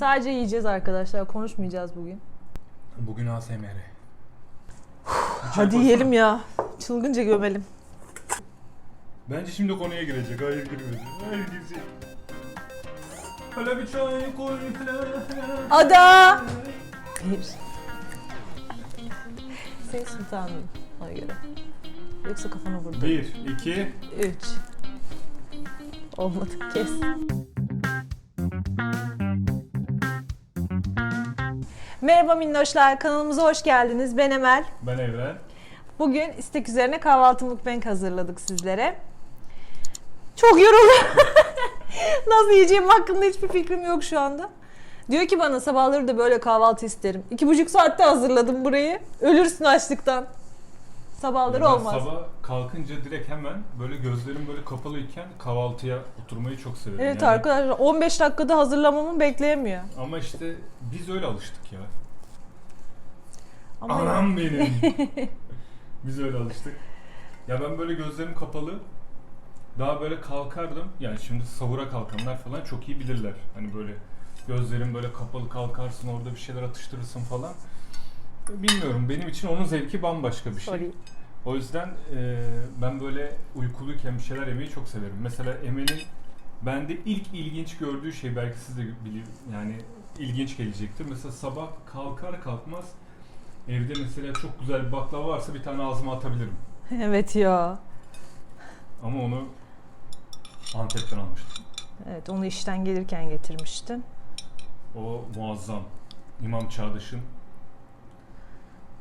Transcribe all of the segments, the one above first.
Sadece yiyeceğiz arkadaşlar. Konuşmayacağız bugün. Bugün ASMR. Hadi yiyelim ya. Çılgınca gömelim. Bence şimdi konuya girecek. Hayır girmedi. Hayır girecek. Hala bir çay koy. Ada! Bir. Senin sultanım ona göre. Yoksa kafana vurdu. Bir, iki. Üç. Olmadı. Kes. Merhaba minnoşlar. Kanalımıza hoş geldiniz. Ben Emel. Ben Evren. Bugün istek üzerine kahvaltı mukbang hazırladık sizlere. Çok yoruldum. Nasıl yiyeceğim hakkında hiçbir fikrim yok şu anda. Diyor ki bana sabahları da böyle kahvaltı isterim. İki buçuk saatte hazırladım burayı. Ölürsün açlıktan. Sabahları Ben olmaz. Sabah kalkınca direkt hemen böyle gözlerim böyle kapalıyken kahvaltıya oturmayı çok severim. Evet Yani- arkadaşlar 15 dakikada hazırlamamı bekleyemiyor. Ama işte biz öyle alıştık ya. Ama Anam benim. Biz öyle alıştık. Ya ben böyle gözlerim kapalı daha böyle kalkardım. Yani şimdi sahura kalkanlar falan çok iyi bilirler. Hani böyle gözlerin böyle kapalı kalkarsın orada bir şeyler atıştırırsın falan. Bilmiyorum benim için onun zevki bambaşka bir şey. sorry. O yüzden e, ben böyle uykuluyken bir şeyler yemeyi çok severim. Mesela Emel'in bende ilk ilginç gördüğü şey belki siz de bilir yani ilginç gelecektir. Mesela sabah kalkar kalkmaz evde mesela çok güzel bir baklava varsa bir tane ağzıma atabilirim. Evet ya. Ama onu Antep'ten almıştım. Evet onu işten gelirken getirmiştin. O muazzam. İmam Çağdaş'ın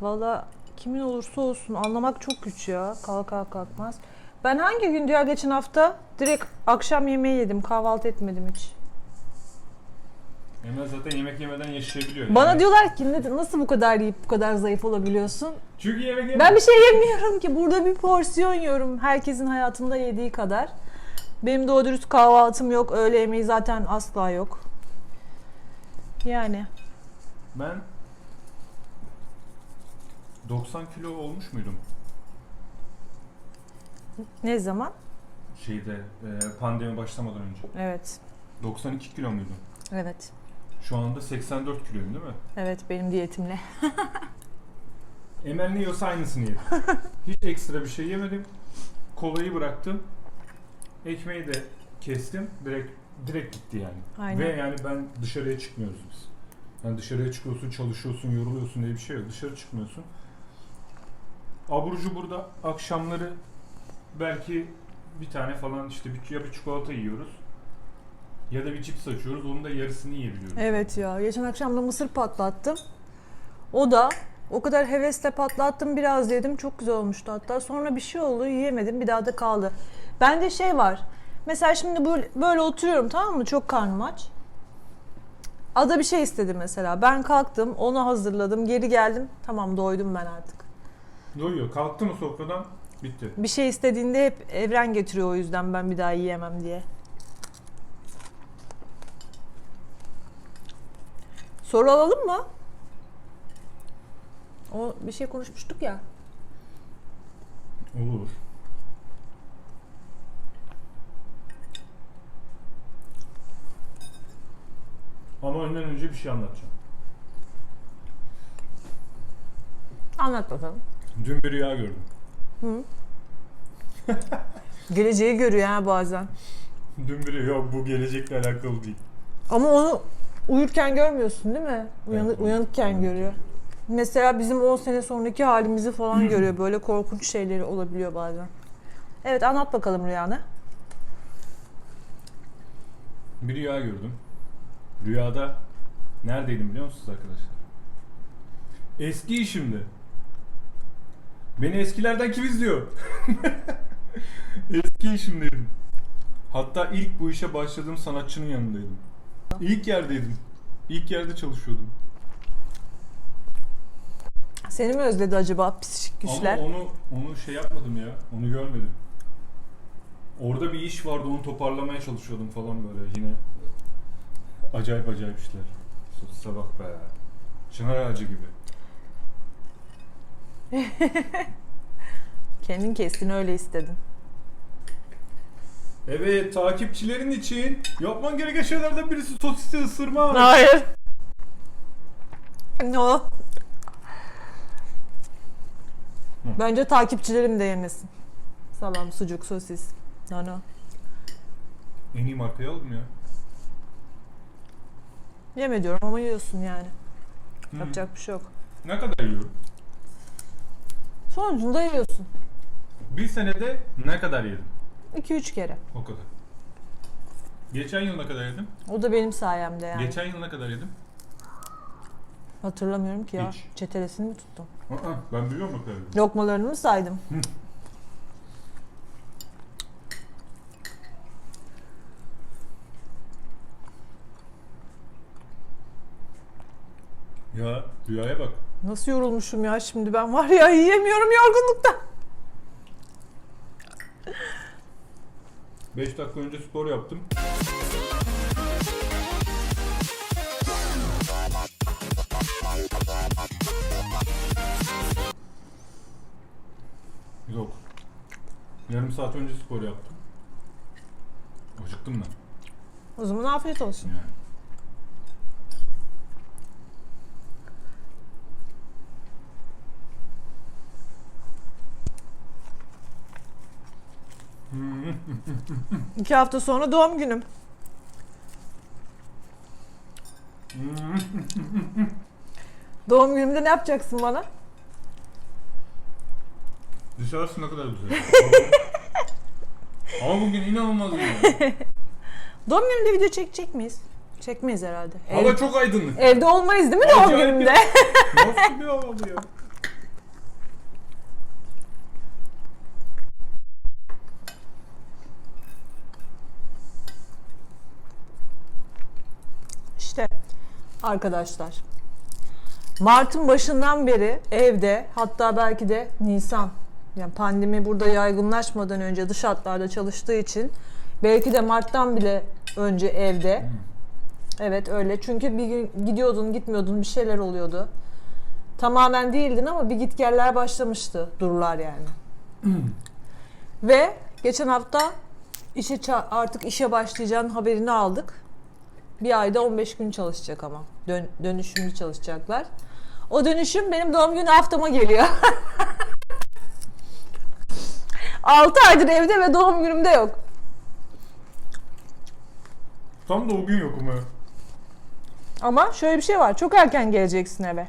Valla kimin olursa olsun anlamak çok güç ya. Kalkar kalkmaz. Ben hangi gündü ya geçen hafta? Direkt akşam yemeği yedim. Kahvaltı etmedim hiç. Emel zaten yemek yemeden yaşayabiliyor. Bana yani. diyorlar ki "Ne- nasıl bu kadar yiyip bu kadar zayıf olabiliyorsun? Çünkü yemek yemem. Ben bir şey yemiyorum ki. Burada bir porsiyon yiyorum. Herkesin hayatında yediği kadar. Benim doğru dürüst kahvaltım yok. Öğle yemeği zaten asla yok. Yani. Ben 90 kilo olmuş muydum? Ne zaman? Şeyde e, pandemi başlamadan önce. Evet. 92 kilo muydum? Evet. Şu anda 84 kiloyum değil mi? Evet benim diyetimle. Emel ne yiyorsa aynısını yedim. Hiç ekstra bir şey yemedim. Kolayı bıraktım. Ekmeği de kestim. Direkt direkt gitti yani. Aynen. Ve yani ben dışarıya çıkmıyoruz biz. Yani dışarıya çıkıyorsun, çalışıyorsun, yoruluyorsun diye bir şey yok. Dışarı çıkmıyorsun. Aburcu burada akşamları belki bir tane falan işte bir, ya bir çikolata yiyoruz ya da bir cips açıyoruz. Onun da yarısını yiyebiliyoruz. Evet ya. Geçen akşam da mısır patlattım. O da o kadar hevesle patlattım biraz yedim. Çok güzel olmuştu hatta. Sonra bir şey oldu yiyemedim. Bir daha da kaldı. Bende şey var. Mesela şimdi böyle, böyle oturuyorum tamam mı? Çok karnım aç. Ada bir şey istedi mesela. Ben kalktım, onu hazırladım, geri geldim. Tamam doydum ben artık. Doyuyor. Kalktı mı sofradan bitti. Bir şey istediğinde hep evren getiriyor o yüzden ben bir daha yiyemem diye. Soru alalım mı? O bir şey konuşmuştuk ya. Olur. Ama önden önce bir şey anlatacağım. Anlat bakalım. Dün bir rüya gördüm. Geleceği görüyor ha bazen. Dün bir rüya bu gelecekle alakalı değil. Ama onu uyurken görmüyorsun değil mi? Uyanı- Evet, uyanıkken uyanık. görüyor. Mesela bizim 10 sene sonraki halimizi falan görüyor. Böyle korkunç şeyleri olabiliyor bazen. Evet anlat bakalım rüyanı. Bir rüya gördüm. Rüyada neredeydim biliyor musunuz arkadaşlar? Eski işimdi. Beni eskilerden kim izliyor? Eski işimdeydim. Hatta ilk bu işe başladığım sanatçının yanındaydım. İlk yerdeydim. İlk yerde çalışıyordum. Seni mi özledi acaba psikik güçler? Ama onu onu şey yapmadım ya. Onu görmedim. Orada bir iş vardı onu toparlamaya çalışıyordum falan böyle yine. Acayip acayip işler. Sabah be. Çınar ağacı gibi. Kendin kestin öyle istedin. Evet takipçilerin için yapman gereken şeylerden birisi sosisi ısırmak. Hayır. No. Bence takipçilerim de yemesin. Salam, sucuk, sosis. No no. En iyi markayı aldım ya. Yeme diyorum ama yiyorsun yani. Yapacak bir şey yok. Ne kadar yiyorum? Sonucunda yiyorsun. Bir senede ne kadar yedim? 2-3 kere. O kadar. Geçen yıl ne kadar yedim? O da benim sayemde yani. Geçen yıl ne kadar yedim? Hatırlamıyorum ki ya. Hiç. Çetelesini mi tuttum? Aa, ben biliyorum ne kadar yedim. Lokmalarını mı saydım? Ya rüyaya bak. Nasıl yorulmuşum ya şimdi ben var ya yiyemiyorum yorgunluktan. 5 dakika önce spor yaptım. Yok. Yarım saat önce spor yaptım. Acıktım ben. O zaman afiyet olsun. Yani. Hmm. İki hafta sonra doğum günüm. Doğum günümde ne yapacaksın bana? Dışarısı ne kadar güzel. Ama bugün inanılmaz iyi. Doğum günümde video çekecek miyiz? Çekmeyiz herhalde. Hava Ev- çok aydınlık. evde olmayız değil mi doğum Acayip günümde? Nasıl bir hava bu ya? İşte arkadaşlar. Mart'ın başından beri evde hatta belki de Nisan yani pandemi burada yaygınlaşmadan önce dış hatlarda çalıştığı için belki de Mart'tan bile önce evde. Evet öyle çünkü bir gün gidiyordun gitmiyordun bir şeyler oluyordu. Tamamen değildin ama bir gitgeller başlamıştı durlar yani. Ve geçen hafta işe artık işe başlayacağın haberini aldık. Bir ayda 15 gün çalışacak ama. Dön- dönüşümlü çalışacaklar. O dönüşüm benim doğum günü haftama geliyor. 6 aydır evde ve doğum günümde yok. Tam da o gün yokum ha. Ama şöyle bir şey var. Çok erken geleceksin eve.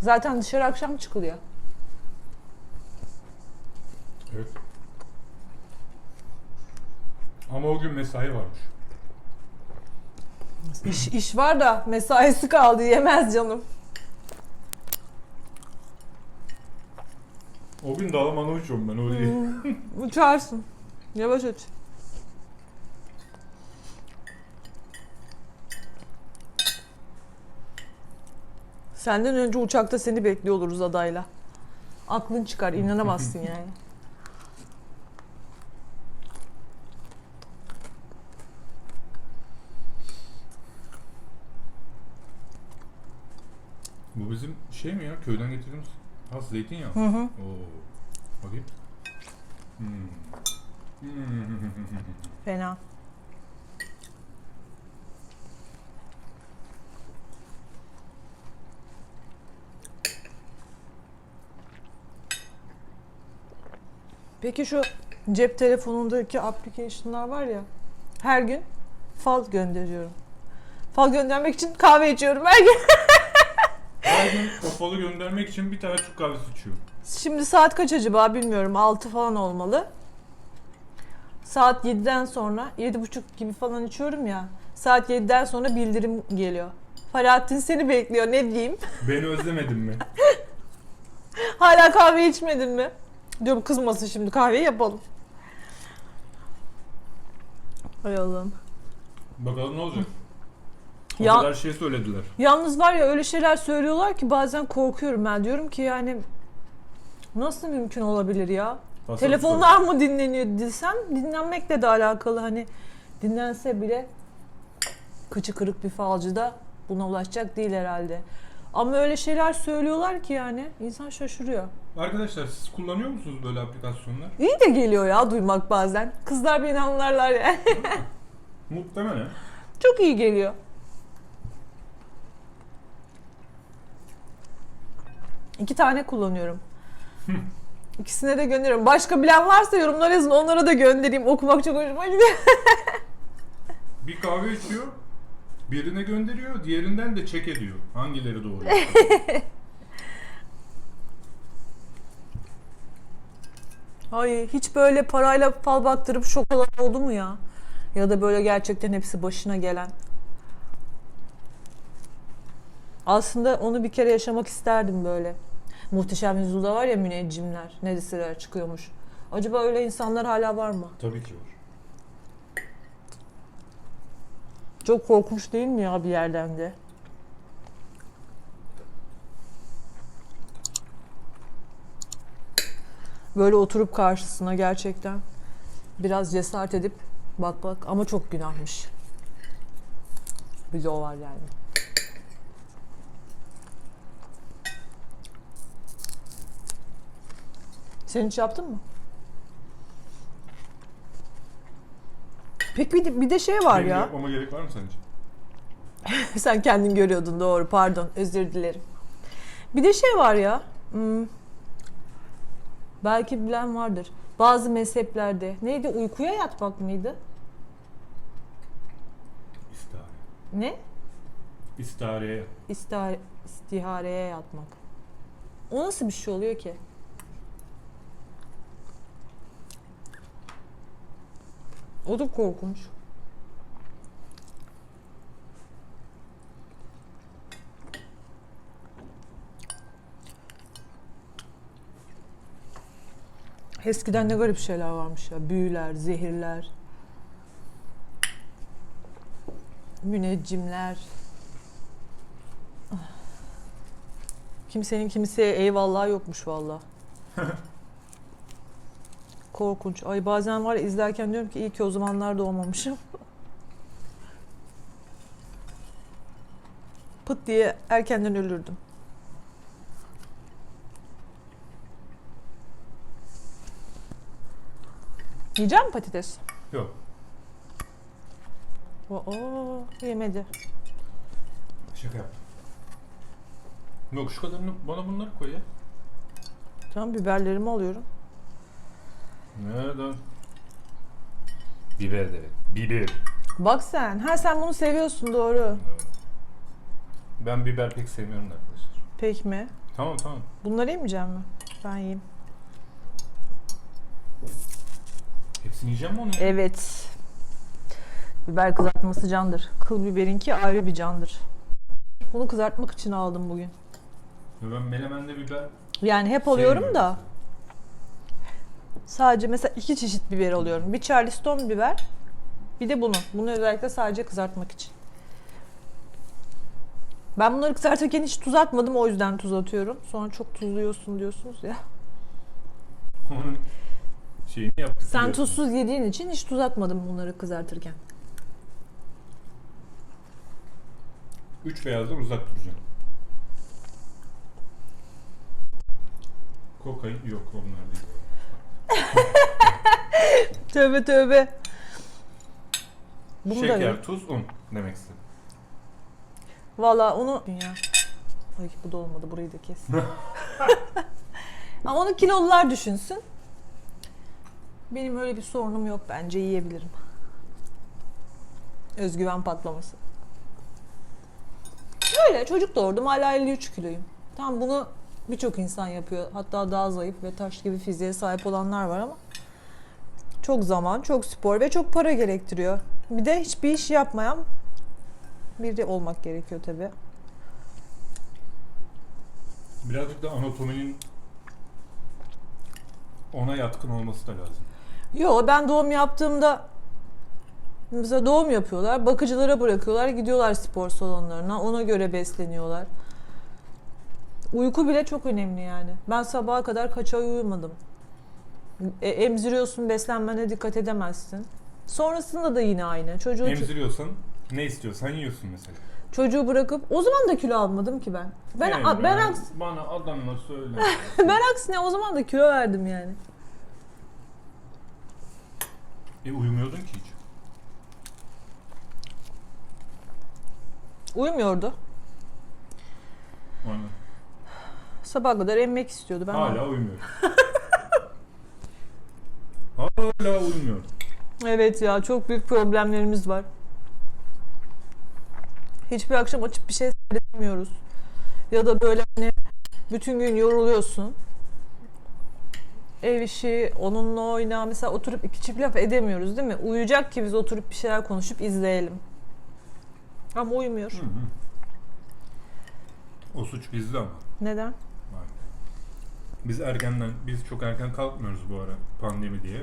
Zaten dışarı akşam çıkılıyor. Evet. Ama o gün mesai varmış. İş, iş var da mesaisi kaldı yemez canım. O gün dalamanı uçuyorum ben öyle değil. Uçarsın. Yavaş uç. Senden önce uçakta seni bekliyor oluruz adayla. Aklın çıkar, inanamazsın yani. bizim şey mi ya? Köyden getirdiğimiz has zeytinyağı. Hı hı. Oo. Bakayım. Hmm. Hmm. Fena. Peki şu cep telefonundaki application'lar var ya. Her gün fal gönderiyorum. Fal göndermek için kahve içiyorum her gün. Her gün kapalı göndermek için bir tane Türk kahvesi içiyor. Şimdi saat kaç acaba bilmiyorum. 6 falan olmalı. Saat 7'den sonra 7.30 gibi falan içiyorum ya. Saat 7'den sonra bildirim geliyor. Falahattin seni bekliyor ne diyeyim. Beni özlemedin mi? Hala kahve içmedin mi? Diyorum kızmasın şimdi kahveyi yapalım. Hay Allah'ım. Bakalım ne olacak? O Ya- kadar şey söylediler. Yalnız var ya öyle şeyler söylüyorlar ki bazen korkuyorum ben. Diyorum ki yani nasıl mümkün olabilir ya? Tasarruf Telefonlar mı dinleniyor desem dinlenmekle de alakalı hani dinlense bile kıçı kırık bir falcı da buna ulaşacak değil herhalde. Ama öyle şeyler söylüyorlar ki yani insan şaşırıyor. Arkadaşlar siz kullanıyor musunuz böyle aplikasyonlar? İyi de geliyor ya duymak bazen. Kızlar beni anlarlar yani. Muhtemelen. Çok iyi geliyor. İki tane kullanıyorum. İkisine de gönderiyorum. Başka bilen varsa yorumlar yazın onlara da göndereyim. Okumak çok hoşuma gidiyor. Bir kahve içiyor, birine gönderiyor, diğerinden de çek ediyor. Hangileri doğru? Ay hiç böyle parayla fal baktırıp şok olan oldu mu ya? Ya da böyle gerçekten hepsi başına gelen. Aslında onu bir kere yaşamak isterdim böyle. Muhteşem Yüzyılda var ya müneccimler, ne listeler çıkıyormuş. Acaba öyle insanlar hala var mı? Tabii ki var. Çok korkunç değil mi ya bir yerden de? Böyle oturup karşısına gerçekten biraz cesaret edip bak bak ama çok günahmış. Bir de o var yani. Sen hiç yaptın mı? Peki bir de, bir de şey var Benim ya. yapmama gerek var mı sence? Sen kendin görüyordun doğru pardon özür dilerim. Bir de şey var ya. hmm, belki bilen vardır. Bazı mezheplerde neydi uykuya yatmak mıydı? İstihare. Ne? İstihareye. İstihare, istihareye yatmak. O nasıl bir şey oluyor ki? O da korkunç. Eskiden ne garip şeyler varmış ya. Büyüler, zehirler. Müneccimler. Kimsenin kimseye eyvallah yokmuş valla. Korkunç. Ay bazen var izlerken diyorum ki iyi ki o zamanlar doğmamışım. Pıt diye erkenden ölürdüm. Yiyecek misin patates? Yok. Oo, yemedi. Şaka yaptım. Yok şu kadarını bana bunları koy ya. Tamam biberlerimi alıyorum. Nereden? Biber de evet. Biber. Bak sen. Ha sen bunu seviyorsun doğru. Ben biber pek sevmiyorum da arkadaşlar. Peki mi? Tamam tamam. Bunları yemeyeceğim mi? Ben yiyeyim. Hepsini yiyeceğim mi onu ya? Evet. Biber kızartması candır. Kıl biberinki ayrı bir candır. Bunu kızartmak için aldım bugün. Ya Ben menemende biber Yani hep alıyorum sevmiyorum da. Sadece mesela iki çeşit biber alıyorum. Bir Charleston biber, bir de bunu. Bunu özellikle sadece kızartmak için. Ben bunları kızartırken hiç tuz atmadım o yüzden tuz atıyorum. Sonra çok tuzluyorsun diyorsunuz ya. onun şeyini yaptık. Sen biliyorsun. tuzsuz yediğin için hiç tuz atmadım bunları kızartırken. Üç beyazdan uzak duracağım. Kokain yok onlar değil. Tövbe tövbe. Bunu da Şeker, ver. tuz, un demek istedim. Valla onu... Ya. Ay bu da olmadı burayı da kes. Ama onu kilolular düşünsün. Benim öyle bir sorunum yok bence yiyebilirim. Özgüven patlaması. Öyle çocuk doğurdum hala 53 kiloyum. Tam bunu birçok insan yapıyor. Hatta daha zayıf ve taş gibi fiziğe sahip olanlar var ama çok zaman, çok spor ve çok para gerektiriyor. Bir de hiçbir iş yapmayan biri olmak gerekiyor tabii. Birazcık da anatominin ona yatkın olması da lazım. Yo ben doğum yaptığımda mesela doğum yapıyorlar, bakıcılara bırakıyorlar, gidiyorlar spor salonlarına, ona göre besleniyorlar. Uyku bile çok önemli yani. Ben sabaha kadar kaç ay uyumadım. E, emziriyorsun, beslenmene dikkat edemezsin. Sonrasında da yine aynı. Çocuğu Emziriyorsan ne istiyorsan yiyorsun mesela. Çocuğu bırakıp o zaman da kilo almadım ki ben. Ben Emre, ben aks, Bana adamla söyle. ben aksine o zaman da kilo verdim yani. e uyumuyordun ki hiç. Uyumuyordu. Aynen. Sabah kadar emmek istiyordu. Ben Hala uyumuyor. Hala uyumuyor. Evet ya çok büyük problemlerimiz var. Hiçbir akşam açıp bir şey seyredemiyoruz. Ya da böyle hani bütün gün yoruluyorsun. Ev işi, onunla oyna. Mesela oturup iki çift laf edemiyoruz değil mi? Uyuyacak ki biz oturup bir şeyler konuşup izleyelim. Ama uyumuyor. Hı hı. O suç bizde ama. Neden? Biz erkenden, biz çok erken kalkmıyoruz bu ara pandemi diye.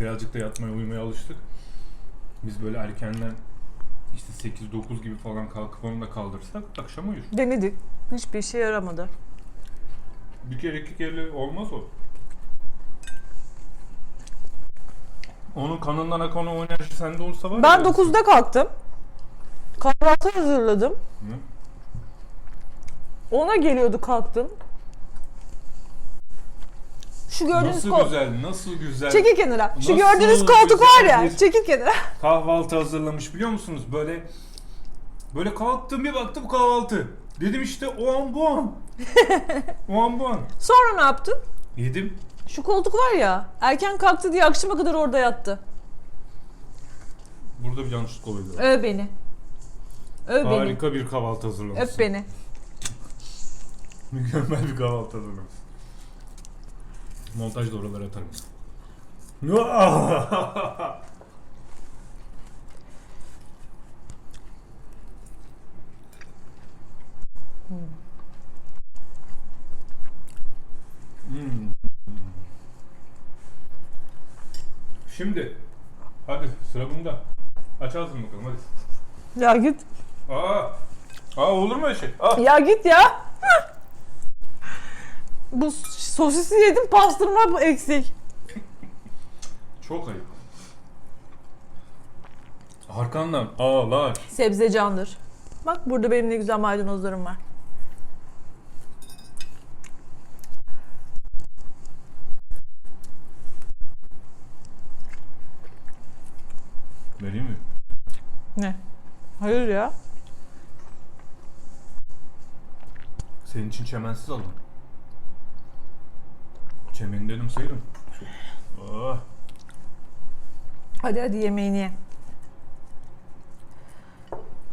Birazcık da yatmaya uyumaya alıştık. Biz böyle erkenden işte 8-9 gibi falan kalkıp onu da kaldırsak akşam uyur. Denedik. Hiçbir işe yaramadı. Bir kere iki kere olmaz o. Onun kanından akan o enerji sende olsa var Ben ya. 9'da kalktım. Kahvaltı hazırladım. Hı? Ona geliyordu kalktım. Şu gördüğünüz Nasıl kol- güzel, nasıl güzel. Çekil kenara. Şu Nasıl gördüğünüz koltuk var ya. bir- Çekil kenara. kahvaltı hazırlamış biliyor musunuz? Böyle böyle kalktım bir baktım kahvaltı. Dedim işte o an bu an. o an bu an. Sonra ne yaptın? Yedim. Şu koltuk var ya. Erken kalktı diye akşama kadar orada yattı. Burada bir yanlışlık oluyor. Öv beni. Öv beni. Harika bir kahvaltı hazırlamışsın. Öp beni. Mükemmel bir kahvaltı hazırlamışsın. Montajda oralara atarım. Hmm. Şimdi hadi sıra bunda. Aç ağzını bakalım hadi. Ya git. Aa, aa olur mu öyle şey? Aa. Ya git ya. Bu sosisi yedim pastırma eksik. Çok ayıp. Arkandan ağlar. Sebze candır. Bak burada benim ne güzel maydanozlarım var. Vereyim mi? Ne? Hayır ya. Senin için çemensiz aldım. Çemeni dedim sayırım. Oh. Hadi hadi yemeğini ye.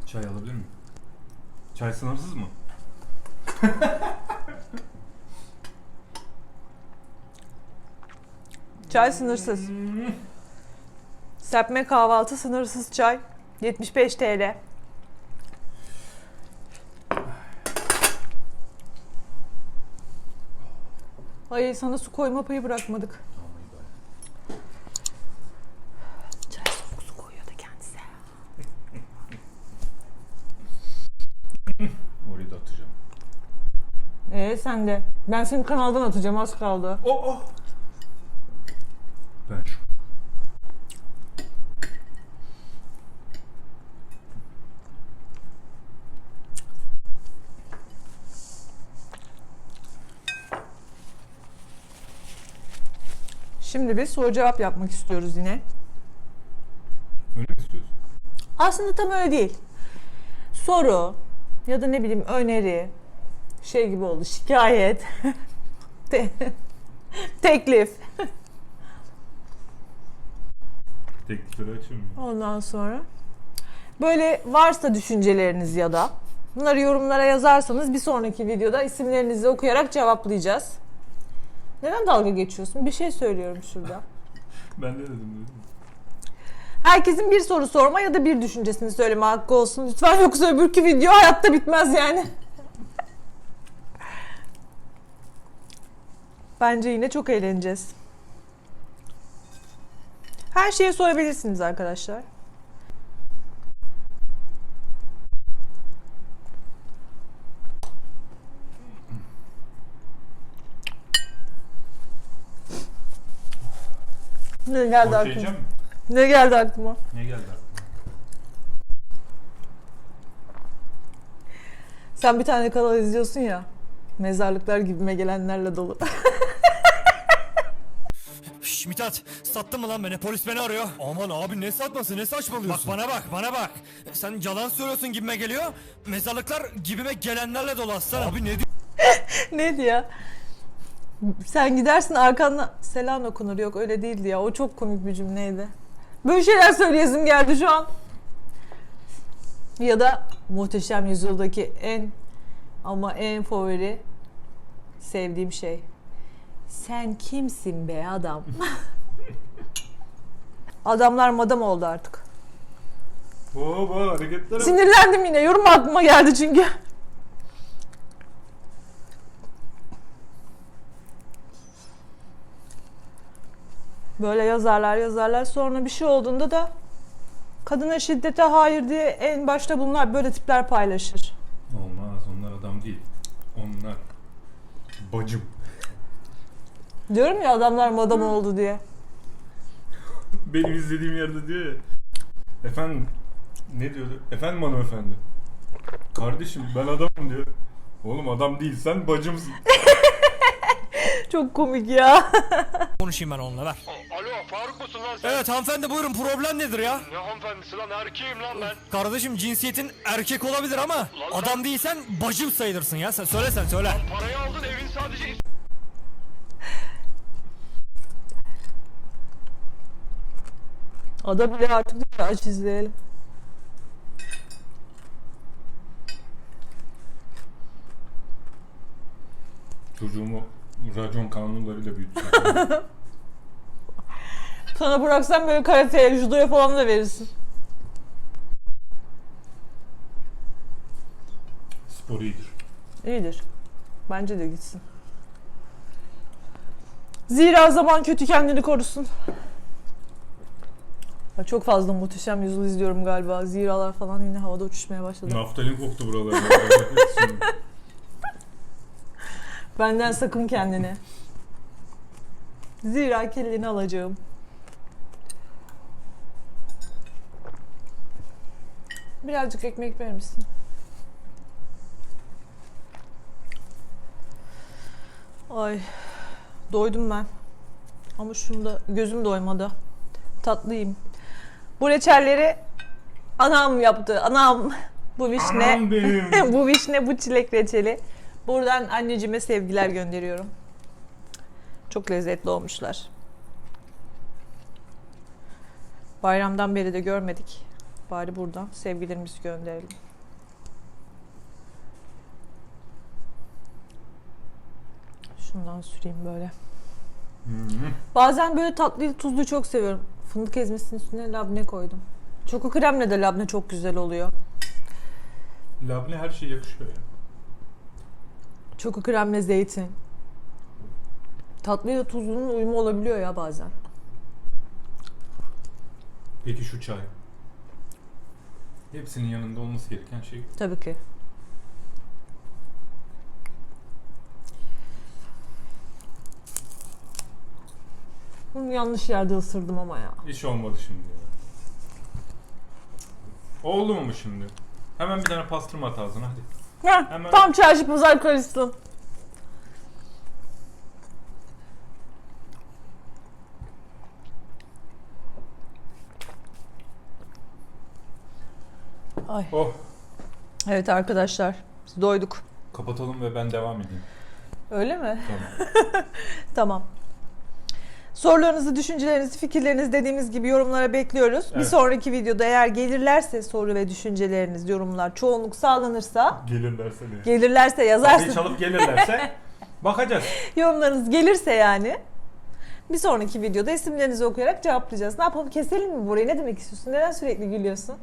Çay alabilir miyim? Çay sınırsız mı? Çay sınırsız. Serpme kahvaltı sınırsız çay. 75 TL. Ay sana su koyma payı bırakmadık. Çay soğuk su koyuyordu kendisi. Orayı da atacağım. Ee sen de. Ben senin kanaldan atacağım az kaldı. Oh oh. Ben şu. Şimdi biz soru cevap yapmak istiyoruz yine. Öyle mi istiyorsun? Aslında tam öyle değil. Soru ya da ne bileyim öneri şey gibi oldu şikayet te- teklif Teklifleri açayım mı? ondan sonra böyle varsa düşünceleriniz ya da bunları yorumlara yazarsanız bir sonraki videoda isimlerinizi okuyarak cevaplayacağız. Neden dalga geçiyorsun? Bir şey söylüyorum şurada. Ben de dedim dedim. Herkesin bir soru sorma ya da bir düşüncesini söyleme hakkı olsun. Lütfen yoksa öbürkü video hayatta bitmez yani. Bence yine çok eğleneceğiz. Her şeyi sorabilirsiniz arkadaşlar. Ne geldi Orta aklıma? mi? Ne geldi aklıma? Ne geldi aklıma? Sen bir tane kanal izliyorsun ya. Mezarlıklar gibime gelenlerle dolu. Şş Mithat sattın mı lan beni polis beni arıyor. Aman abi ne satması ne saçmalıyorsun. Bak bana bak bana bak. Sen yalan söylüyorsun gibime geliyor. Mezarlıklar gibime gelenlerle dolu aslanım. Abi ne? Neydi ya? Sen gidersin arkandan selam okunur. Yok öyle değildi ya. O çok komik bir cümleydi. Böyle şeyler söyleyesim geldi şu an. Ya da Muhteşem Yüzyıl'daki en ama en favori sevdiğim şey. Sen kimsin be adam? Adamlar madam oldu artık. Baba hareketlere bak. Sinirlendim yine. Yorum aklıma geldi çünkü. Böyle yazarlar yazarlar sonra bir şey olduğunda da kadına şiddete hayır diye en başta bunlar böyle tipler paylaşır. Olmaz onlar adam değil. Onlar bacım. Diyorum ya adamlar madam oldu diye. Benim izlediğim yerde diyor ya. Efendim ne diyordu? Efendim hanımefendi. Kardeşim ben adamım diyor. Oğlum adam değil sen bacımsın. Çok komik ya. Konuşayım ben onunla ver. Alo Faruk musun lan sen? Evet hanımefendi buyurun problem nedir ya? Ne hanımefendisi lan erkeğim lan ben. Kardeşim cinsiyetin erkek olabilir ama adam değilsen bacım sayılırsın ya. Sen söyle sen söyle. Parayı aldın evin sadece Ada bile artık diyor ya, aç izleyelim. Çocuğumu racon kanunlarıyla büyüttüm. Sana bıraksam böyle karateye, judoya falan da verirsin. Spor iyidir. İyidir. Bence de gitsin. Zira zaman kötü kendini korusun. Ya çok fazla muhteşem yüzyıl izliyorum galiba. Ziralar falan yine havada uçuşmaya başladı. Naftalin koktu buralarda. Benden sakın kendini. Zira kelleni alacağım. Birazcık ekmek verir misin? Ay, doydum ben. Ama şunda gözüm doymadı. Tatlıyım. Bu reçelleri anam yaptı. Anam. Bu vişne. Anam benim. bu vişne, bu çilek reçeli. Buradan anneciğime sevgiler gönderiyorum. Çok lezzetli olmuşlar. Bayramdan beri de görmedik. Bari buradan sevgilerimizi gönderelim. Şundan süreyim böyle. Hı. Bazen böyle tatlıyı tuzlu çok seviyorum. Fındık ezmesinin üstüne labne koydum. Çoko kremle de labne çok güzel oluyor. Labne her şeye yakışıyor ya. Çoko kremle zeytin. Tatlıyla tuzlunun uyumu olabiliyor ya bazen. Peki şu çay. Hepsinin yanında olması gereken şey. Tabii ki. Bunu yanlış yerde ısırdım ama ya. İş olmadı şimdi ya. Oldu mu şimdi? Hemen bir tane pastırma at ağzına hadi. Heh, Hemen- Tam çarşı pazar karışsın. Ay. Oh. Evet arkadaşlar. Biz doyduk. Kapatalım ve ben devam edeyim. Öyle mi? Tamam. Tamam. Sorularınızı, düşüncelerinizi, fikirlerinizi dediğimiz gibi yorumlara bekliyoruz. Bir Evet. sonraki videoda eğer gelirlerse soru ve düşünceleriniz, yorumlar çoğunluk sağlanırsa, Gelirlerse ne? gelirlerse Kapıyı yazarsın. çalıp gelirlerse bakacağız. Yorumlarınız gelirse yani bir sonraki videoda isimlerinizi okuyarak cevaplayacağız. Ne yapalım keselim mi burayı? Ne demek istiyorsun? Neden sürekli gülüyorsun?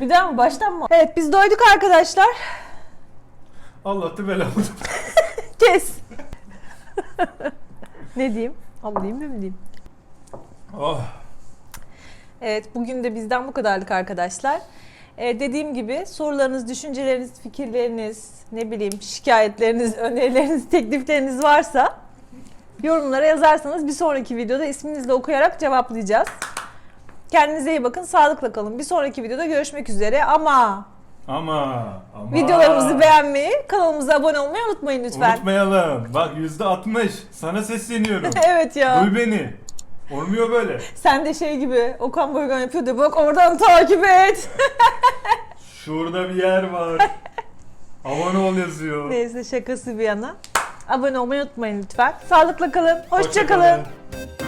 Bir daha mı? Baştan mı? Evet biz doyduk arkadaşlar. Allah'tı belamı. Kes. ne diyeyim? Mi mi diyeyim? Oh. Evet bugün de bizden bu kadarlık arkadaşlar. Ee, dediğim gibi sorularınız, düşünceleriniz, fikirleriniz, ne bileyim şikayetleriniz, önerileriniz, teklifleriniz varsa yorumlara yazarsanız bir sonraki videoda isminizle okuyarak cevaplayacağız. Kendinize iyi bakın, sağlıkla kalın. Bir sonraki videoda görüşmek üzere ama Ama ama. Videolarımızı beğenmeyi, kanalımıza abone olmayı unutmayın lütfen. Unutmayalım. Bak yüzde 60. Sana sesleniyorum. evet ya. Duy beni. Olmuyor böyle. Sen de şey gibi Okan Bayülgen yapıyordu. Bak oradan takip et. Şurada bir yer var. Abone ol yazıyor. Neyse şakası bir yana. Abone olmayı unutmayın lütfen. Sağlıkla kalın. Hoşça Hoşça kalın. kalın.